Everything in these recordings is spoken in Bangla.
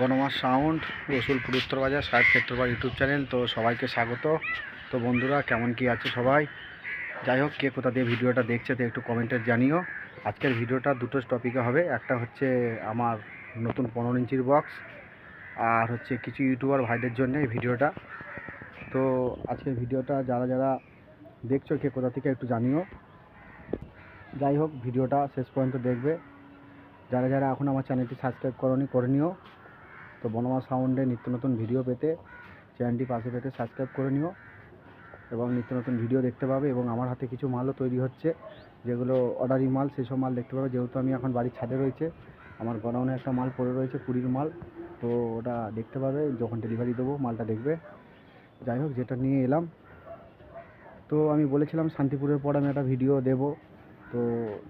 বনমাস সাউন্ড রসুলপুর উত্তর বাজার, সাহেব ক্ষেত্রপাড় ইউটিউব চ্যানেল, তো সবাইকে স্বাগত। তো বন্ধুরা, কেমন কি আছে সবাই? যাই হোক, কে কোথা দিয়ে ভিডিওটা দেখছে তো একটু কমেন্টে জানিও। আজকের ভিডিওটা দুটো টপিকে হবে, একটা হচ্ছে আমার নতুন পনেরো ইঞ্চির বক্স আর হচ্ছে কিছু ইউটিউবার ভাইদের জন্য এই ভিডিওটা। তো আজকের ভিডিওটা যারা যারা দেখছ কে কোথা থেকে একটু জানিও। যাই হোক, ভিডিওটা শেষ পর্যন্ত দেখবে। যারা যারা এখন আমার চ্যানেলটি সাবস্ক্রাইব করনি, করে নিও। তো বনমা সাউন্ডে নিত্য নতুন ভিডিও পেতে চ্যানেলটি পাশে পেতে সাবস্ক্রাইব করে নিও এবং নিত্য নতুন ভিডিও দেখতে পাবে এবং আমার হাতে কিছু মালও তৈরি হচ্ছে, যেগুলো অর্ডারি মাল সেই সব মাল দেখতে পাবে। যেহেতু আমি এখন বাড়ির ছাদে রয়েছে, আমার গোডাউনে একটা মাল পড়ে রয়েছে কুড়ির মাল। তো ওটা দেখতে পাবে, যখন ডেলিভারি দেবো, মালটা দেখবে। যাই হোক, যেটা নিয়ে এলাম। তো আমি বলেছিলাম শান্তিপুরের পর আমি একটা ভিডিও দেবো। তো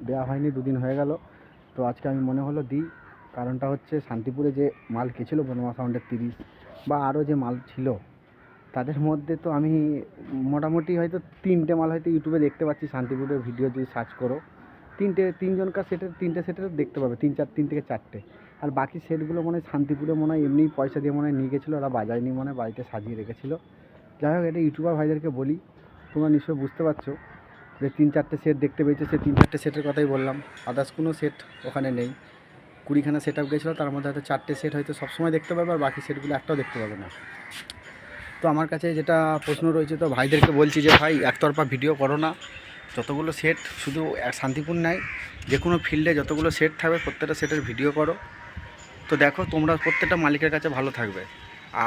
দেওয়া হয়নি, দুদিন হয়ে গেল। তো আজকে আমি মনে হলো দিই। কারণটা হচ্ছে শান্তিপুরে যে মাল গেছিল বনমা সাউন্ডের তিরিশ বা আরও যে মাল ছিল, তাদের মধ্যে তো আমি মোটামুটি হয়তো তিনটে মাল হয়তো ইউটিউবে দেখতে পাচ্ছি, শান্তিপুরের ভিডিও যদি সার্চ করো, তিনটে, তিনজনকার সেটের তিনটে সেটের দেখতে পাবে, তিন চার, তিন থেকে চারটে। আর বাকি সেটগুলো মনে হয় শান্তিপুরে মনে হয় এমনিই পয়সা দিয়ে মনে হয় নিয়ে গেছিল, ওরা বাজায়নি মনে হয় বাড়িতে সাজিয়ে রেখেছিলো। যাই হোক, এটা ইউটিউবার ভাইদেরকে বলি, তোমরা নিশ্চয়ই বুঝতে পারছ যে তিন চারটে সেট দেখতে পেয়েছে সে তিন চারটে সেটের কথাই বললাম আদার্স কোনো সেট ওখানে নেই। কুড়িখানা সেট আপ গেছিল, তার মধ্যে হয়তো চারটে সেট হয়তো সবসময় দেখতে পাবে আর বাকি সেটগুলো একটাও দেখতে পাবে না। তো আমার কাছে যেটা প্রশ্ন রয়েছে, তো ভাইদেরকে বলছি যে, ভাই, একতরফা ভিডিও করো না। যতগুলো সেট শুধু শান্তিপুর নাই, যে কোনো ফিল্ডে যতগুলো সেট থাকবে, প্রত্যেকটা সেটের ভিডিও করো। তো দেখো, তোমরা প্রত্যেকটা মালিকের কাছে ভালো থাকবে।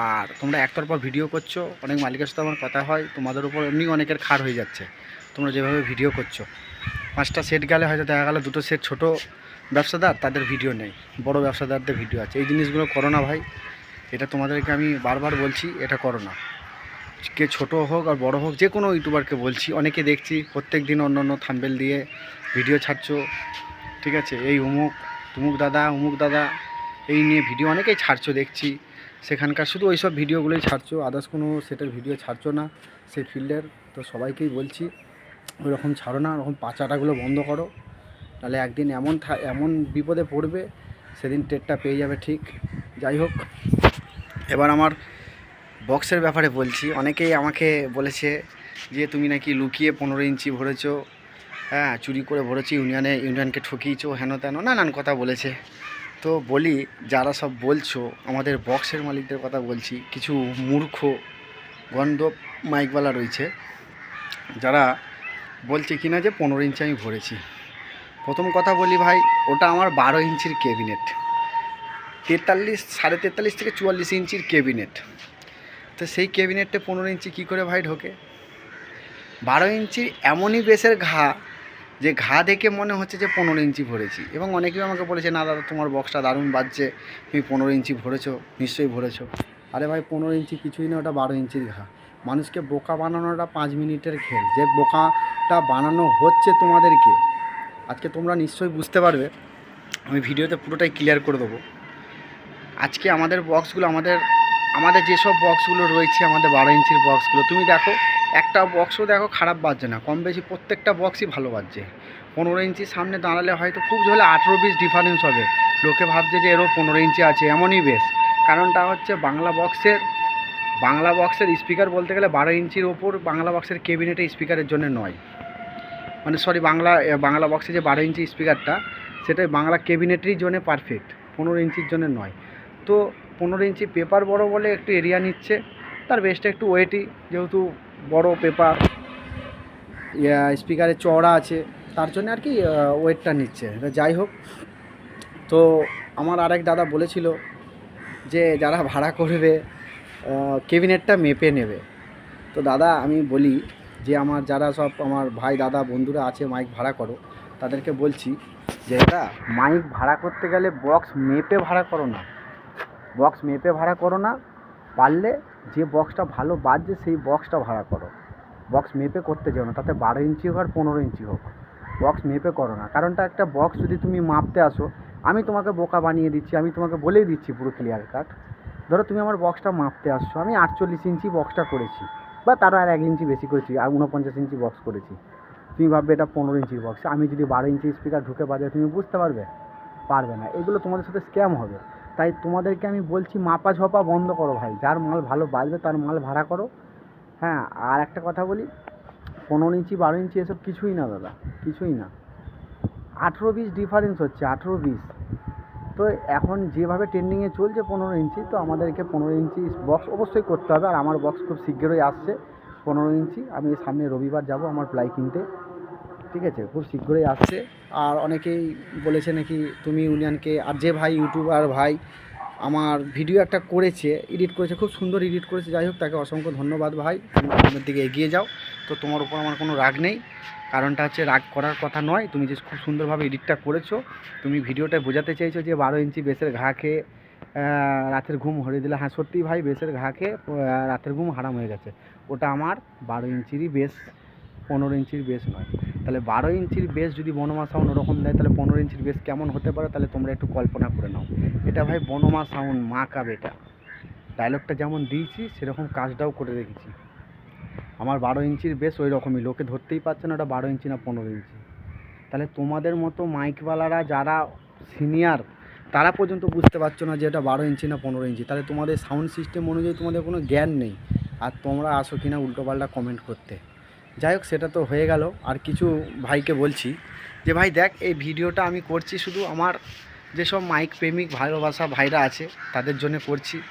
আর তোমরা একতরফা ভিডিও করছ, অনেক মালিকের সাথে আমার কথা হয়, তোমাদের উপর এমনি অনেকের খার হয়ে যাচ্ছে। তোমরা যেভাবে ভিডিও করছ। পাঁচটা সেট গেলে হয়তো দেখা গেলো, দুটো সেট ছোটো ব্যবসাদার, তাদের ভিডিও নেই। বড় ব্যবসাদারদের ভিডিও আছে। এই জিনিসগুলো করো না ভাই। এটা তোমাদেরকে আমি বারবার বলছি, এটা করো না। কে ছোটো হোক আর বড় হোক যে কোনো ইউটিউবারকে বলছি। অনেকে দেখছি, প্রত্যেক দিন অন্য অন্য থাম্বেল দিয়ে ভিডিও ছাড়ছো। ঠিক আছে? এই উমুক তুমুক দাদা উমুক দাদা, এই নিয়ে ভিডিও অনেকেই ছাড়ছো, দেখছি। সেখানকার শুধু ওই সব ভিডিওগুলোই ছাড়ছো। আদার্স কোনো সেটের ভিডিও ছাড়ছো না। সেই ফিল্ডের তো সবাইকেই বলছি ওই রকম ছাড়ো না। ওরকম পাচাটাগুলো বন্ধ করো। তাহলে একদিন এমন এমন বিপদে পড়বে, সেদিন টেটটা পেয়ে যাবে ঠিক। যাই হোক, এবার আমার বক্সের ব্যাপারে বলছি। অনেকেই আমাকে বলেছে যে, তুমি নাকি লুকিয়ে পনেরো ইঞ্চি ভরেছো হ্যাঁ চুরি করে ভরেছি, ইউনিয়নে, ইউনিয়নকে ঠকিয়েছো, হেন তেন, নানান কথা বলেছে। তো বলি, যারা সব বলছো, আমাদের বক্সের মালিকদের কথা বলছি, কিছু মূর্খ গন্ধ মাইকওয়ালা রয়েছে, যারা বলছে কিনা যে, পনেরো ইঞ্চি আমি ভরেছি। প্রথম কথা বলি ভাই, ওটা আমার বারো ইঞ্চির ক্যাবিনেট তেতাল্লিশ, সাড়ে তেতাল্লিশ থেকে চুয়াল্লিশ ইঞ্চির ক্যাবিনেট তো সেই ক্যাবিনেটে পনেরো ইঞ্চি কী করে ভাই ঢোকে? বারো ইঞ্চি এমনই বেসের ঘা, যে ঘা দেখে মনে হচ্ছে যে পনেরো ইঞ্চি ভরেছি। এবং অনেকেই আমাকে বলেছে, না দাদা, তোমার বক্সটা দারুণ বাজছে। তুমি পনেরো ইঞ্চি ভরেছো, নিশ্চয়ই ভরেছো। আরে ভাই, পনেরো ইঞ্চি কিছুই না, ওটা বারো ইঞ্চির ঘা। মানুষকে বোকা বানানোটা পাঁচ মিনিটের খেল। যে বোকাটা বানানো হচ্ছে তোমাদেরকে আজকে তোমরা নিশ্চয়ই বুঝতে পারবে। আমি ভিডিওতে পুরোটাই ক্লিয়ার করে দেবো। আজকে আমাদের বক্সগুলো আমাদের আমাদের যেসব বক্সগুলো রয়েছে, আমাদের বারো ইঞ্চির বক্সগুলো তুমি দেখো, একটা বক্সও দেখো খারাপ বাজছে না, কম বেশি প্রত্যেকটা বক্সই ভালো বাজছে। পনেরো ইঞ্চির সামনে দাঁড়ালে হয়তো খুব হলে আঠেরো বিশ ডিফারেন্স হবে। লোকে ভাবছে যে এরও পনেরো ইঞ্চি আছে, এমনই বেশ। কারণটা হচ্ছে বাংলা বক্সের বাংলা বক্সের স্পিকার বলতে গেলে বারো ইঞ্চির ওপর বাংলা বক্সের কেবিনেটে স্পিকারের জন্য নয়। মানে সরি বাংলা বাংলা বক্সে যে বারো ইঞ্চি স্পিকারটা সেটা বাংলা কেবিনেটেরই জন্য পারফেক্ট পনেরো ইঞ্চির জন্য নয়। তো পনেরো ইঞ্চি পেপার বড় বলে একটু এরিয়া নিচ্ছে, তার বেস্টটা একটু ওয়েটি যেহেতু বড় পেপার স্পিকারের চওড়া আছে, তার জন্য আর কি ওয়েটটা নিচ্ছে। যাই হোক, তো আমার আরেক দাদা বলেছিল যে যারা ভাড়া করবে কেবিনেটটা মেপে নেবে। তো দাদা, আমি বলি যে আমার যারা সব আমার ভাই, দাদা, বন্ধুরা আছে মাইক ভাড়া করো, তাদেরকে বলছি যে এটা মাইক ভাড়া করতে গেলে বক্স মেপে ভাড়া করো না। বক্স মেপে ভাড়া করো না, পারলে যে বক্সটা ভালো বাজছে, সেই বক্সটা ভাড়া করো। বক্স মেপে করতে যেও না, তাতে বারো ইঞ্চি হোক আর পনেরো ইঞ্চি হোক। বক্স মেপে করো না, কারণটা একটা বক্স যদি তুমি মাপতে আসো, আমি তোমাকে বোকা বানিয়ে দিচ্ছি, আমি তোমাকে বলেই দিচ্ছি পুরো ক্লিয়ার কাট ধরো তুমি আমার বক্সটা মাপতে আসছো, আমি আটচল্লিশ ইঞ্চি বক্সটা করেছি। বা তারও আর এক ইঞ্চি বেশি করেছি, আর উনপঞ্চাশ ইঞ্চি বক্স করেছি। তুমি ভাববে এটা পনেরো ইঞ্চির বক্স আমি যদি বারো ইঞ্চি স্পিকার ঢুকে বাজাই, তুমি বুঝতে পারবে? পারবে না। এগুলো তোমাদের সাথে স্ক্যাম হবে। তাই তোমাদেরকে আমি বলছি, মাপা ঝপা বন্ধ করো ভাই। যার মাল ভালো বাজবে, তার মাল ভাড়া করো। হ্যাঁ আর একটা কথা বলি, পনেরো ইঞ্চি, বারো ইঞ্চি এসব কিছুই না দাদা, কিছুই না। আঠেরো বিশ ডিফারেন্স হচ্ছে, আঠেরো বিশ। তো এখন যেভাবে ট্রেন্ডিংয়ে চলছে পনেরো ইঞ্চি, তো আমাদেরকে পনেরো ইঞ্চি বক্স অবশ্যই করতে হবে। আর আমার বক্স খুব শীঘ্রই আসছে পনেরো ইঞ্চি। আমি সামনে রবিবার যাব আমার প্লাই কিনতে। ঠিক আছে? খুব শীঘ্রই আসছে। আর অনেকেই বলেছে নাকি তুমি ইউনিয়নকে, আর যে ভাই ইউটিউবার ভাই আমার ভিডিও একটা করেছে এডিট করেছে, খুব সুন্দর এডিট করেছে। যাই হোক, তাকে অসংখ্য ধন্যবাদ ভাই। তুমি দিকে এগিয়ে যাও। তো তোমার উপর আমার কোনো রাগ নেই। কারণটা হচ্ছে রাগ করার কথা নয়। তুমি যে খুব সুন্দরভাবে এডিটটা করেছ, তুমি ভিডিওটা বোঝাতে চাইছো যে বারো ইঞ্চি বেসের ঘা খেয়ে রাতের ঘুম হরিয়ে দিলে। হ্যাঁ সত্যিই ভাই, বেসের ঘা খেয়ে রাতের ঘুম হারাম হয়ে গেছে। ওটা আমার বারো ইঞ্চিরই বেস, পনেরো ইঞ্চির বেস নয়। তাহলে বারো ইঞ্চির বেস যদি বনমা সাউন্ড ওরকম দেয়, তাহলে পনেরো ইঞ্চির বেস কেমন হতে পারে? তাহলে তোমরা একটু কল্পনা করে নাও। এটা ভাই বনমা সাউন্ড, মা কা বেটা ডায়লগটা যেমন দিয়েছি, সেরকম কাজটাও করে রেখেছি। আমার বারো ইঞ্চির বেশ ওই রকমই লোকে ধরতেই পারছে না ওটা বারো ইঞ্চি না পনেরো ইঞ্চি। তাহলে তোমাদের মতো মাইকওয়ালারা যারা সিনিয়র তারা পর্যন্ত বুঝতে পারছ না যে এটা বারো ইঞ্চি না পনেরো ইঞ্চি। তাহলে তোমাদের সাউন্ড সিস্টেম অনুযায়ী তোমাদের কোনো জ্ঞান নেই। আর তোমরা আসো কি কিনা উল্টোপাল্টা কমেন্ট করতে। যাই হোক, সেটা তো হয়ে গেল। আর কিছু ভাইকে বলছি যে, ভাই দেখ, এই ভিডিওটা আমি করছি শুধু আমার যেসব মাইক প্রেমিক ভালোবাসা ভাইরা আছে, তাদের জন্য করছি।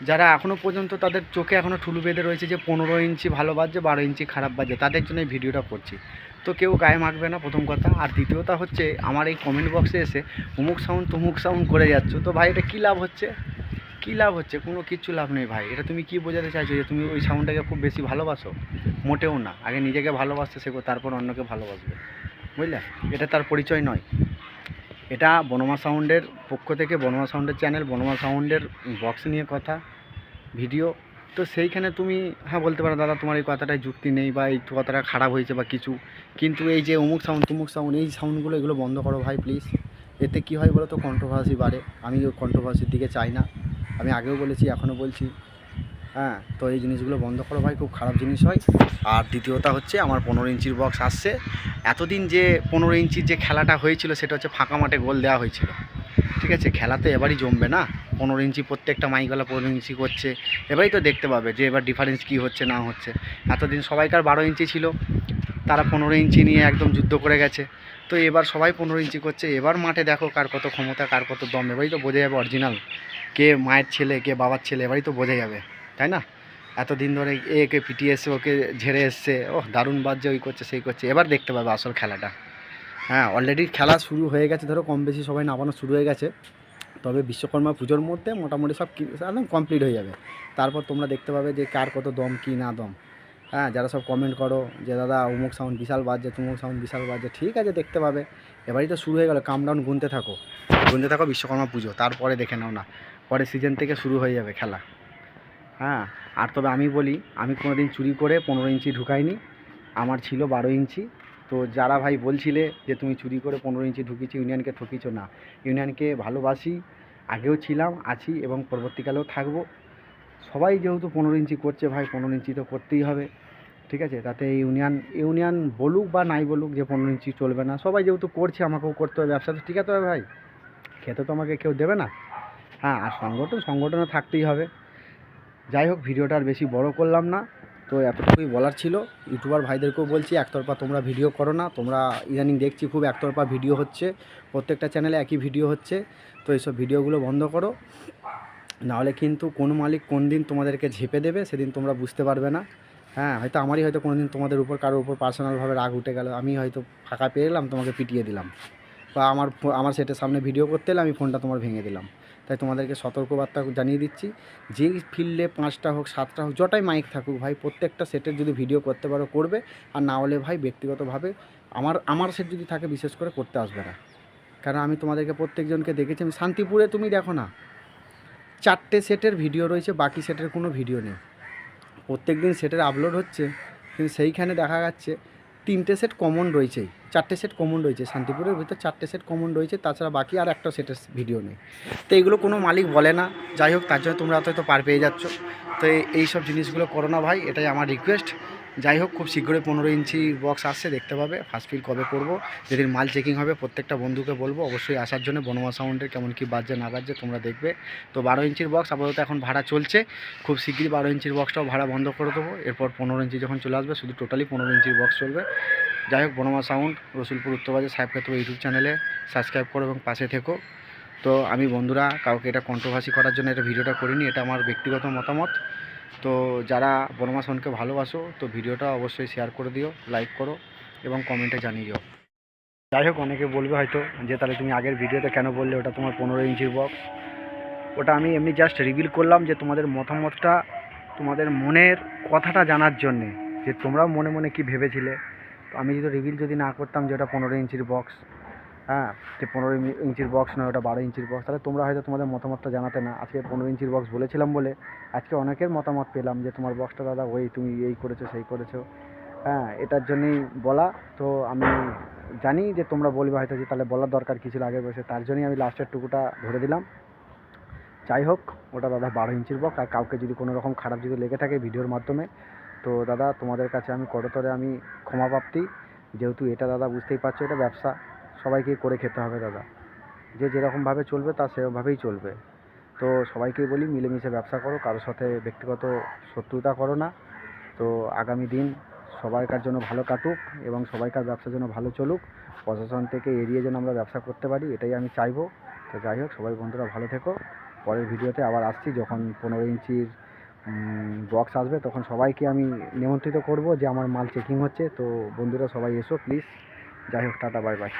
যারা এখনও পর্যন্ত তাদের চোখে এখনও ঠুলু বেঁধে রয়েছে যে পনেরো ইঞ্চি ভালো বাজছে, বারো ইঞ্চি খারাপ বাজছে, তাদের জন্য এই ভিডিওটা করছি। তো কেউ গায়ে মাখবে না প্রথম কথা। আর দ্বিতীয়তা হচ্ছে আমার এই কমেন্ট বক্সে এসে উমুক সাউন্ড তুমুক সাউন্ড করে যাচ্ছ। তো ভাই, এটা কী লাভ হচ্ছে? কী লাভ হচ্ছে? কোনো কিচ্ছু লাভ নেই ভাই। এটা তুমি কি বোঝাতে চাইছো যে তুমি ওই সাউন্ডটাকে খুব বেশি ভালোবাসো? মোটেও না। আগে নিজেকে ভালোবাসতে শেখো, তারপর অন্যকে ভালোবাসবে। বুঝলে? এটা তার পরিচয় নয়। এটা বনমা সাউন্ডের পক্ষ থেকে বনমা সাউন্ডের চ্যানেল, বনমা সাউন্ডের বক্স নিয়ে কথা, ভিডিও। তো সেইখানে তুমি হ্যাঁ বলতে পারো, দাদা, তোমার এই কথাটায় যুক্তি নেই বা এই কথাটা খারাপ হয়েছে বা কিছু। কিন্তু এই যে অমুক সাউন্ড তুমুক সাউন্ড এই সাউন্ডগুলো এগুলো বন্ধ করো ভাই প্লিজ এতে কী হয় বলো তো কন্ট্রোভার্সি বাড়ে। আমি কন্ট্রোভার্সির দিকে চাই না। আমি আগেও বলেছি, এখনও বলছি। হ্যাঁ। তো এই জিনিসগুলো বন্ধ করো ভাই, খুব খারাপ জিনিস হয়। আর দ্বিতীয়তা হচ্ছে আমার পনেরো ইঞ্চির বক্স আসছে। এতদিন যে পনেরো ইঞ্চির যে খেলাটা হয়েছিল, সেটা হচ্ছে ফাঁকা মাঠে গোল দেওয়া হয়েছিল। ঠিক আছে, খেলা তো এবারই জমবে না? পনেরো ইঞ্চি প্রত্যেকটা মাইকওয়ালা পনেরো ইঞ্চি করছে। এবারই তো দেখতে পাবে যে এবার ডিফারেন্স কী হচ্ছে, না হচ্ছে। এতদিন সবাইকার বারো ইঞ্চি ছিল। তারা পনেরো ইঞ্চি নিয়ে একদম যুদ্ধ করে গেছে। তো এবার সবাই পনেরো ইঞ্চি করছে। এবার মাঠে দেখো কার কত ক্ষমতা, কার কত দম। এবারই তো বোঝা যাবে অরিজিনাল কে মায়ের ছেলে, কে বাবার ছেলে, এবারই তো বোঝা যাবে। তাই না? এতদিন ধরে একে পিটিয়ে এসে ওকে ঝেড়ে এসছে। ও দারুণ বাজছে ওই করছে, সেই করছে। এবার দেখতে পাবে আসল খেলাটা। হ্যাঁ অলরেডি খেলা শুরু হয়ে গেছে। ধরো কম বেশি সবাই নামানো শুরু হয়ে গেছে। তবে বিশ্বকর্মা পুজোর মধ্যে মোটামুটি সব একদম কমপ্লিট হয়ে যাবে। তারপর তোমরা দেখতে পাবে যে কার কত দম, কি না দম। হ্যাঁ যারা সব কমেন্ট করো যে, দাদা, অমুক সাউন্ড বিশাল বাজছে, তুমুক সাউন্ড বিশাল বাজছে। ঠিক আছে, দেখতে পাবে। এবারই তো শুরু হয়ে গেলো। কাম ডাউন গুনতে থাকো। গুনতে থাকো বিশ্বকর্মা পুজো। তারপরে দেখে নাও না। পরের সিজন থেকে শুরু হয়ে যাবে খেলা। হ্যাঁ আর তবে আমি বলি, আমি কোনো দিন চুরি করে পনেরো ইঞ্চি ঢুকাইনি। আমার ছিল বারো ইঞ্চি। তো যারা ভাই বলছিলে যে তুমি চুরি করে পনেরো ইঞ্চি ঢুকিয়েছো, ইউনিয়নকে ঠকিছো না। ইউনিয়নকে ভালোবাসি, আগেও ছিলাম, আছি এবং পরবর্তীকালেও থাকব। সবাই যেহেতু পনেরো ইঞ্চি করছে ভাই, পনেরো ইঞ্চি তো করতেই হবে। ঠিক আছে? তাতে ইউনিয়ন ইউনিয়ন বলুক বা নাই বলুক যে পনেরো ইঞ্চি চলবে না। সবাই যেহেতু করছে, আমাকেও করতে হবে। ব্যবসা তো ঠিক আছে ভাই। খেতে তো আমাকে কেউ দেবে না। হ্যাঁ আর সংগঠন, সংগঠনে থাকতেই হবে। যাই হোক, ভিডিওটা আর বেশি বড় করলাম না। তো এতটুকুই বলার ছিল। ইউটিউবার ভাইদেরকেও বলছি, একতরফা তোমরা ভিডিও করো না। তোমরা ইদানিং দেখছি খুব একতরফা ভিডিও হচ্ছে। প্রত্যেকটা চ্যানেলে একই ভিডিও হচ্ছে। তো এইসব ভিডিওগুলো বন্ধ করো। নাহলে কিন্তু কোন মালিক কোন দিন তোমাদেরকে ঝেপে দেবে, সেদিন তোমরা বুঝতে পারবে না। হ্যাঁ হয়তো আমারই হয়তো কোনো দিন তোমাদের উপর, কারোর উপর পার্সোনালভাবে রাগ উঠে গেল। আমি হয়তো ফাঁকা পেয়ে এলাম, তোমাকে পিটিয়ে দিলাম। বা আমার আমার সেটের সামনে ভিডিও করতে এলে আমি ফোনটা তোমার ভেঙে দিলাম। তাই তোমাদেরকে সতর্কবার্তা জানিয়ে দিচ্ছি। যেই ফিল্ডে পাঁচটা হোক, সাতটা হোক যটাই মাইক থাকুক ভাই, প্রত্যেকটা সেটের যদি ভিডিও করতে পারো, করবে। আর না হলে ভাই, ব্যক্তিগতভাবে আমার আমার সেট যদি থাকে, বিশেষ করে করতে আসবে না। কারণ আমি তোমাদেরকে প্রত্যেকজনকে দেখেছি, আমি শান্তিপুরে তুমি দেখো না। চারটে সেটের ভিডিও রয়েছে, বাকি সেটের কোনো ভিডিও নেই। প্রত্যেক দিন সেটের আপলোড হচ্ছে, কিন্তু সেইখানে দেখা যাচ্ছে তিনটে সেট কমন রয়েছেই চারটে সেট কমন রয়েছে, শান্তিপুরের ভিতর চারটে সেট কমন রয়েছে, তাছাড়া বাকি আর একটা সেটের ভিডিও নেই। তো এগুলো কোনো মালিক বলে না, যাই হোক, তার জন্য তোমরা হয়তো পার পেয়ে যাচ্ছ। তো এই- এই সব জিনিসগুলো করো না ভাই, এটাই আমার রিকোয়েস্ট যাই হোক, খুব শীঘ্রই পনেরো ইঞ্চি বক্স আসছে, দেখতে পাবে ফার্স্ট ফিল কবে করব, যেদিন মাল চেকিং হবে, প্রত্যেকটা বন্ধুকে বলব, অবশ্যই আসার জন্য বনমা সাউন্ডের কেমন কি বাজছে, না বাজছে, তোমরা দেখবে। তো বারো ইঞ্চির বক্স আপাতত এখন ভাড়া চলছে, খুব শীঘ্রই বারো ইঞ্চির বক্সটাও ভাড়া বন্ধ করে দেবো, এরপর পনেরো ইঞ্চি যখন চলে আসবে, শুধু টোটালি পনেরো ইঞ্চির বক্স চলবে। যাই হোক, বনমা সাউন্ড রসুলপুর উত্তরবাজার সাহেব ক্ষেত্র ইউটিউব চ্যানেলে সাবস্ক্রাইব করো এবং পাশে থেকো। তো আমি বন্ধুরা, কাউকে এটা কন্ট্রোভার্সি করার জন্য এটা ভিডিওটা করিনি, এটা আমার ব্যক্তিগত মতামত। তো যারা বনমা সাউন্ডকে ভালোবাসো, তো ভিডিওটা অবশ্যই শেয়ার করে দিও লাইক করো এবং কমেন্টে জানিয়ে দিও। যাই হোক, অনেকে বলবে হয়তো যে তাহলে তুমি আগের ভিডিওতে কেন বললে ওটা তোমার পনেরো ইঞ্চির বক্স ওটা আমি এমনি জাস্ট রিভিল করলাম যে তোমাদের মতামতটা তোমাদের মনের কথাটা জানার জন্যে, যে তোমরাও মনে মনে কি ভেবেছিলে। তো আমি যদি রিভিল যদি না করতাম যে ওটা পনেরো ইঞ্চির বক্স হ্যাঁ যে পনেরো ইঞ্চি- ইঞ্চির বক্স নয়, ওটা বারো ইঞ্চির বক্স তাহলে তোমরা হয়তো তোমাদের মতামতটা জানাতে না। আজকে পনেরো ইঞ্চির বক্স বলেছিলাম বলে আজকে অনেকের মতামত পেলাম যে তোমার বক্সটা দাদা, ওই তুমি এই করেছ, সেই করেছ। হ্যাঁ এটার জন্যই বলা। তো আমি জানি যে তোমরা বলবে হয়তো যে তাহলে বলার দরকার কী ছিল আগে বসে তার জন্যই আমি লাস্টের টুকুটা ধরে দিলাম। যাই হোক, ওটা দাদা বারো ইঞ্চির বক্স আর কাউকে যদি কোনো রকম খারাপ যদি লেগে থাকে ভিডিওর মাধ্যমে, তো দাদা তোমাদের কাছে আমি করতরে আমি ক্ষমা প্রাপ্তি যেহেতু এটা দাদা বুঝতেই পারছ, এটা ব্যবসা। সবাইকে করে খেতে হবে দাদা। যে যেরকমভাবে চলবে তা সেরকমভাবেই চলবে। তো সবাইকেই বলি মিলেমিশে ব্যবসা করো, কারোর সাথে ব্যক্তিগত শত্রুতা করো না। তো আগামী দিন সবাইকার জন্য ভালো কাটুক এবং সবাইকার ব্যবসা যেন ভালো চলুক, প্রশাসন থেকে এড়িয়ে যেন আমরা ব্যবসা করতে পারি, এটাই আমি চাইব। তো যাই হোক, সবাই বন্ধুরা ভালো থেকো। পরের ভিডিওতে আবার আসছি, যখন পনেরো ইঞ্চির বক্স আসবে, তখন সবাইকে আমি নিমন্ত্রিত করব যে আমার মাল চেকিং হচ্ছে। তো বন্ধুরা সবাই এসো প্লিজ যাই হোক, টাটা বাই বাই